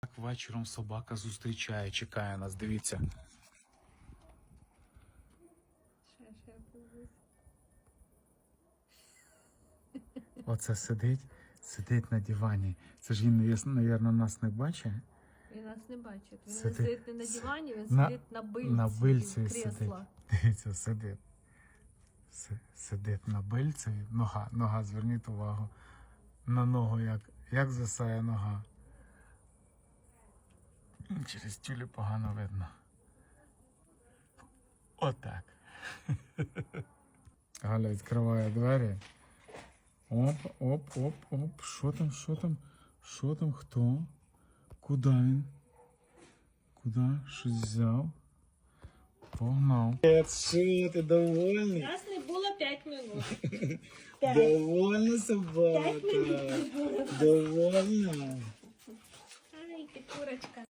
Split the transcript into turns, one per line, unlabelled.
Так вечором собака зустрічає, чекає нас, дивіться. Оце сидить, сидить на дивані. Це ж він, напевно, нас не бачить.
Він нас не бачить. Він
Сидить.
не сидить не на дивані, він
На-
сидить на бильці.
на бильці сидить. Дивіться, сидить. Сидить на бильці. Нога, нога, зверніть увагу. На ногу як, як засає нога. Через тюлі погано видно. Отак. Галя відкриває двері. Оп, оп, оп, оп. Що там, що там? Що там? Хто? Куди він? Куди? Щось взяв? Погнав. Що ти довольний?
Нас не було 5 минут.
Довольна собака. Довольна.
Ай, ти курочка.